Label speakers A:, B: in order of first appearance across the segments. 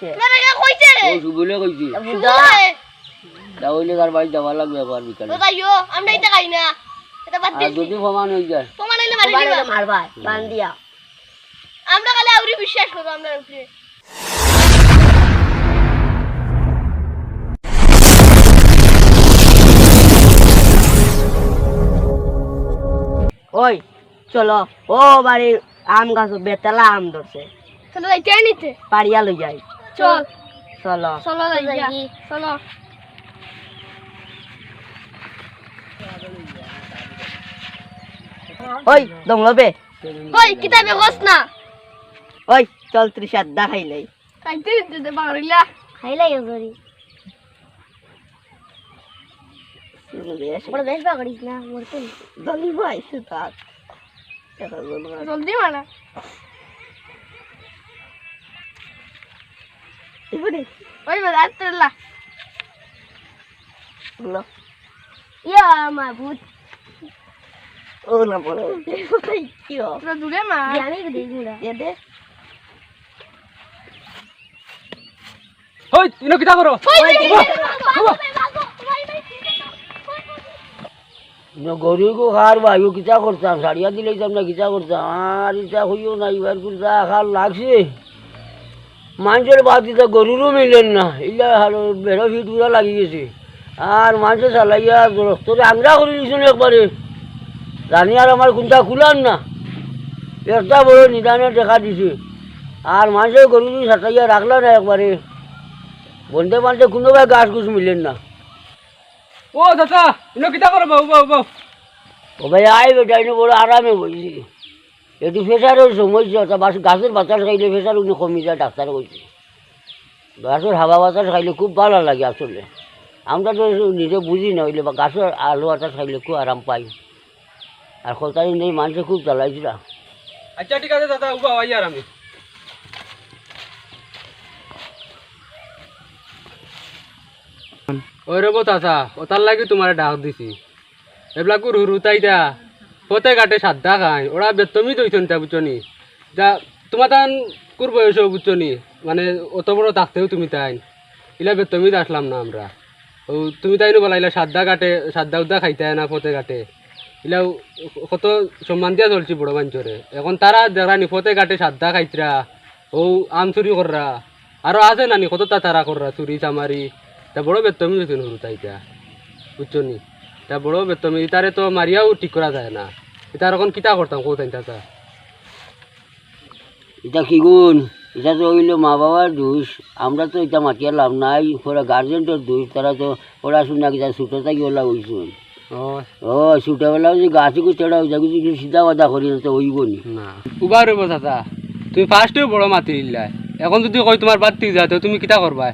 A: কইছে?
B: আপনারা কে কইছে
C: ও সুবলে কইছি। তাহলে তার বাড়ি যাওয়া লাগবে আবার বিকালে।
B: তাইও আমরা এটা খাই না। এটা বাদ দিছি
C: যদি প্রমাণ যায়?
B: প্রমাণ হইলে মারি দিবা
A: মারবা বান দিয়া।
B: আমরা খালি আউরি বিশ্বাস করো আমরা উপরে
A: ওই চলো। ও বাড়ির আম গাছ বেতলা আম ধরছে।
B: চলো যাইতে নিতে।
A: পাড়িয়া লই যাই।
B: চল।
A: চলো।
B: চলো যাই চলো।
A: ওই দমলবে
B: কই কিতাবে গছ না।
A: ওই চল ত্রিশার দেখাই লাই।
B: খাইতে দিতে বাড়িলা খাইলাই গরি বড় বেশ বাগড়িস না মরতে।
A: জলি ভাই সুতার
B: জলদি মানা
A: এবারে
B: ওই বাদ আত্তলা
A: বলো
B: ইয়া মা ভূত
A: ও না
D: কিতা করো
C: গরুকে খার বায়ু কিতা করতাম সারিয়া দিলে আমরা কিতা করতাম আর ইটা হইও না এবার যা খার লাগছে মানুষের বাদ দিতে গরুরও মিলেন না। ইলা হালো বেড়ো ফিট উড়া লাগি গেছে। আর মানুষে চালাইয়া রক্তরে আংরা করে দিয়েছেন একবারে। জানি আর আমার কোনটা খুলান না। একটা বড় নিদানে দেখা দিছে। আর মানুষের গরু সাটাইয়া রাখলা না একবারে বন্ধে বান্ধে কোনোভাবে গাছ গুছ মিলেন না।
D: ও ইনো কিতা করো বাবু বাবু বাবু
C: ও ভাই আয় বেটা বড় আরামে বলছি প্রেশারের সমস্যা তা বাস গাছের বাতাস খাইলে প্রেশার উনি কমে যায়, ডাক্তার কইছে। গাছের হাওয়া বাতাস খাইলে খুব ভালো লাগে আসলে। আমরা তো নিজে বুঝি না, হইলে বা গাছের আলো বাতাস খাইলে খুব আরাম পাই। আর কলকারি নেই, মানুষে খুব চালাইছিল
D: আচ্ছা ঠিক আছে চাচা উবা আই আর আমি। ওই রব চাচা ওটার লাগি তোমার ডাক দিছি। এবিলাক হুরু তাইটা হতে কাটে সাদ্দা খাই ওরা বেতমি দইছেন তা বুঝছনি যা তোমার তান কুর বয়স বুঝছনি মানে অত বড় থাকতেও তুমি তাই ইলা বেতমি আসলাম না আমরা। ও, তুমি তাই বলা, ইলা সাদ্দা কাটে সাদ্দা উদ্দা খাইতে না ফতে কাটে। ইলা কত সম্মান দিয়া চলছি বড় বাঞ্চরে এখন তারা যারা নিফতে কাটে সাদ্দা খাইতরা। ও, আম চুরি কররা আরও আছে নানি কত তা তারা কররা চুরি চামারি তা বড় বেতমি হয়েছে নুরু তাইটা বুঝছনি তা বড় বেতমি তারে তো মারিয়াও ঠিক করা যায় না। তার এখন কিতা করতাম কৌ তাই তা
C: এটা কি গুণ এটা তো হইল মা বাবার দোষ। আমরা তো এটা মাটিয়া লাভ নাই ওরা গার্জেন্টের দোষ তারা তো ওরা পড়াশোনা কিটা ছোটো থাকি ওলা হইছুন
D: ও
C: ছোটবেলা যে গাছে কুচড়া হয়ে যাবে কিছু সিধা কথা করি তো হইব নি?
D: উবার হইব চাচা। তুমি ফার্স্টেও বড় মাতি দিলা এখন যদি কই তোমার বাড়তি যা তো তুমি কিতা করবা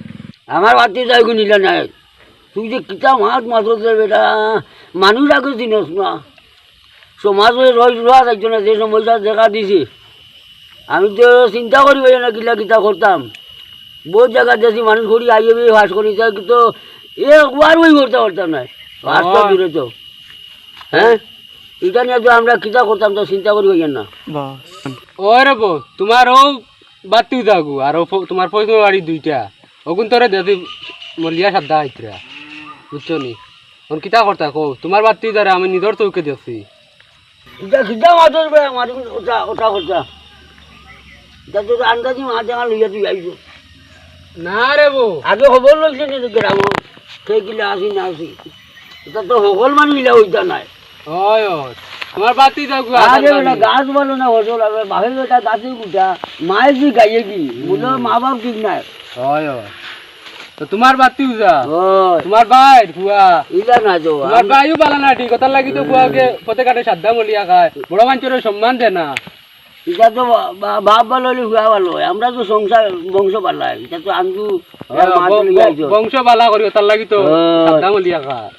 C: আমার বাড়িতে যাই গো নিলা নাই। তুই যে কিতা মাত মাত্র বেটা? মানুষ আগে চিনস না সমাজে রই রোয়া যে সমস্যা দেখা দিছে। আমি তো চিন্তা করি পাই না কিলা কিতা করতাম বহুত জায়গা দেখি মানুষ ঘুরি আইয়ে বি ফাঁস করি তাই তো এ একবার ওই করতে পারতাম না ফাঁস তো দূরে তো হ্যাঁ এটা নিয়ে তো আমরা কিতা করতাম তো চিন্তা করি পাই না
D: ওই রে তোমার ও বাড়তি যাগু আর তোমার পয়সা বাড়ি দুইটা। ওগুন তোরে দেদি মলিয়া সাদ্দা আইতরা বুঝছ নি এখন কিতা করতা কো তোমার বাড়তি আমি নিজের চৌকে দেখছি
C: এটা কিতা মাতর বে ওটা ওটা করতা এটা আন্দাজি মা জামা লইয়া তুই আইছো
D: না রে বউ
C: আগে খবর নি গ্রাম সেই কিলা আসি না আসি এটা তো সকল মানুষ মিলা হইতা নাই।
D: ওই তোমার যাগু
C: আগে বেটা গাছ বলো না হজল আগে বাপের বেটা গাছে গুটা মায়ের গাইয়ে কি? মা বাপ ঠিক নাই।
D: হয় ওই তো তোমার যা
C: ওই।
D: তোমার ভাই হুয়া
C: ইলা না তো
D: তোমার ভাইও বালা না ঠিক কথা লাগি তো বুয়াকে পথে কাটে সাদ্দা মলিয়া খায়। বড় মানুষের সম্মান দে না।
C: এটা তো বাপ ভালো হলে হুয়া। ভালো আমরা তো সংসার বংশ পাল্লাই এটা তো আনকু মা তো লইয়া আইছো
D: বংশ বালা করি তার লাগি তো। সাদ্দা মলিয়া খায়।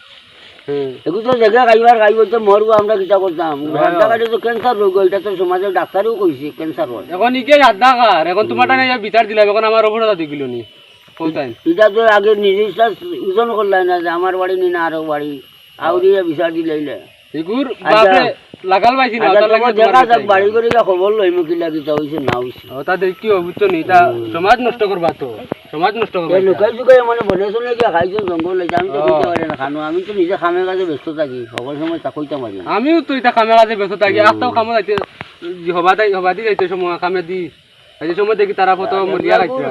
C: এগুলো তো দেখে খাইবার খাইব তো মরবো আমরা কিতা করতাম। রাস্তাঘাটে তো ক্যান্সার রোগ এটা তো সমাজের ডাক্তারও কইছে ক্যান্সার হয়।
D: এখন ইকে আড্ডা খার এখন তোমার টানে বিচার দিলাম। এখন আমার ওপরে দাদি গেল নি।
C: এটা তো আগে ওজন করলাই না যে আমার বাড়ি আরও বাড়ি। আউরিয়া বিচার দিলাইলে
D: এগুর
C: আচ্ছা।
D: বাপরে লাগাল পাইছি না
C: আচ্ছা
D: ওটার
C: দেখা যাক বাড়ি করে গিয়া খবর লই মুখি লাগি তা হইছে না হইছে।
D: ও তা দেখি ও বুঝছ নি তা সমাজ নষ্ট করবা তো। সমাজ নষ্ট করবা
C: এই লুকাই চুকাই মানে বনে শুনে গিয়া খাইছো জঙ্গল লাইছে আমি তো
D: ও।
C: পারি না খানো। আমি তো নিজে খামে কাজে ব্যস্ত থাকি সকল সময় তা
D: আমিও তো এটা কামে কাজে ব্যস্ত থাকি কামে যাইতে সময় কামে দি। এই সময় দেখি তারা কত মরিয়া লাগছে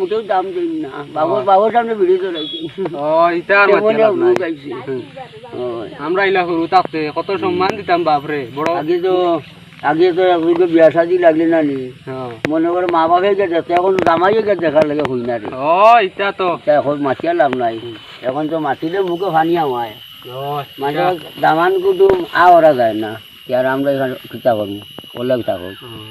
C: মোটেও দাম দিন না। বাবুর বাবুর সামনে ভিডিও
D: ও আর মাতিয়ে লাভ নাই।
C: ওই।
D: আমরা ইলা সরু থাকতে কত সম্মান দিতাম বাপরে বড়।
C: আগে তো আগে তো বিয়া শাদি লাগলে না নি।
D: হ্যাঁ।
C: মনে করে মা বাপে গেছে এখন জামাই গেছে দেখার লাগে হই না রে।
D: ও এটা তো।
C: তা এখন মাতিয়ে লাভ নাই। এখন তো মাতিলে মুখে ফানি আমায়। মানে দামান কুটুম আ ওরা যায় না। আর আমরা এখানে কিতা করব ওলা কিতা করব
D: হুম।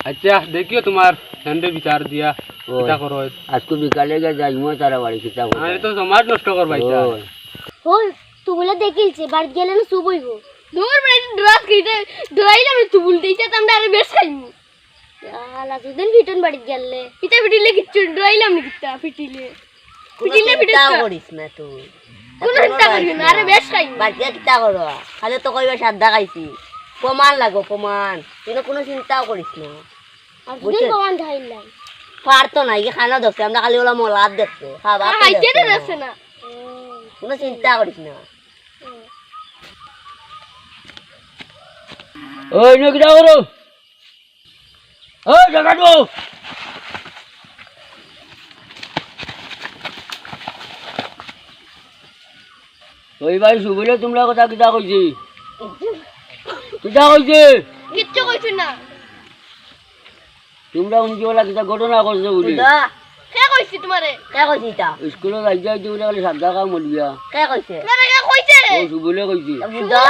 D: আচ্ছা দেখিও তোমার হ্যান্ডে বিচার দিয়া
C: ওই।
D: কিতা করো
C: আজকে বিকালে গে যাই মই তারা বাড়ি কিতা করব
D: আমি তো সমাজ নষ্ট করবা এটা
C: ওই।
B: ওই তুবুলে দেখিছে বাড়ি গেলে না শুভ হইব দূর বেড়ে ড্রাস খেতে ডরাইলাম না তুবুল দিইতে তো আমরা আরে বেশ খাইমু আলা দুদিন ফিটন বাড়ি গেলে পিতা পিটিলে কিচ্ছু ডরাইলাম না কিতা পিটিলে পিটিলে পিটিলে
A: করিস না তুই
B: কোন চিন্তা করবি না আরে বেশ
A: বাড়িতে কিতা করো খালি তো কইবা সাদা খাইছি। প্রমাণ লাগো প্রমাণ। তুই কোনো চিন্তাও করিস না।
B: আর দুদিন কমান
A: পারতো না ইয়ে খানা দেখছে আমরা খালি ওলা মলাদ দেখছে। খাবার
B: আর হাইতে না।
A: কোনো চিন্তা করিস না।
C: ওই নে করো। ওই জায়গাটো ওই ভাই সুবিলে তোমরা কথা কিতা কইছি? কিতা কইছে?
B: কিচ্ছু কইছি না।
C: তোমরা উনকি ওলা কিতা ঘটনা করছ বলি?
B: কে কইছি তোমারে?
A: কে কইছি তা
C: স্কুলত আইতে আইতে বলে খালি সাদা কাম মরিয়া
A: কে কইছে?
B: তোমারে কে কইছে?
C: ও সুবিলে কইছি।
A: বুঝা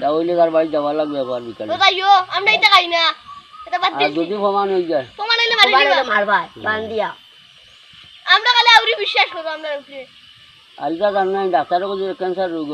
C: তা হইলে তার বাড়ি যাওয়া লাগবে একবার বিকালে।
B: তো তাইও আমরা এটা খাই না। এটা বাদ
C: আর যদি প্রমাণ হয়ে যায়।
B: তোমার এলে মারি দিবা।
A: মারবা বান দিয়া
B: আমরা খালি আউরি বিশ্বাস করব আমরা উপরে
C: আজকা জান নাই ডাক্তারও কইছে ক্যান্সার রোগ